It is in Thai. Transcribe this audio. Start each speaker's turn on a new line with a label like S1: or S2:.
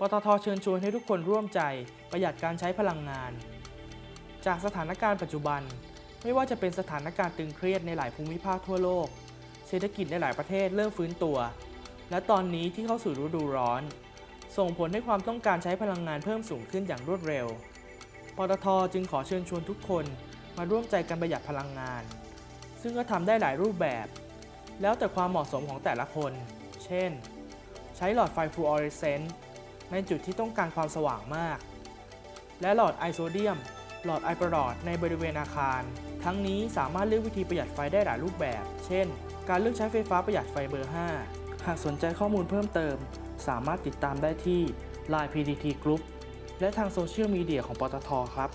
S1: ปตทเชิญชวนให้ทุกคนร่วมใจประหยัดการใช้พลังงาน จากสถานการณ์ปัจจุบัน ไม่ว่าจะเป็นสถานการณ์ตึงเครียดในหลายภูมิภาคทั่วโลก เศรษฐกิจในหลายประเทศเริ่มฟื้นตัว และตอนนี้ที่เข้าสู่ฤดูร้อน ส่งผลให้ความต้องการใช้พลังงานเพิ่มสูงขึ้นอย่างรวดเร็ว ปตทจึงขอเชิญชวนทุกคนมาร่วมใจกันประหยัดพลังงาน ซึ่งก็ทำได้หลายรูปแบบ แล้วแต่ความเหมาะสมของแต่ละคน เช่น ใช้หลอดไฟฟลูออเรสเซนต์ ในจุดที่ต้องการความสว่างมาก และหลอดไอโซเดียม หลอดไอประหลอดในบริเวณอาคาร ทั้งนี้สามารถเลือกวิธีประหยัดไฟได้หลายรูปแบบ เช่น การเลือกใช้ไฟฟ้าประหยัดไฟเบอร์ 5 หากสนใจข้อมูลเพิ่มเติม สามารถติดตามได้ที่ Line PTT Group และทางโซเชียลมีเดียของปตทครับ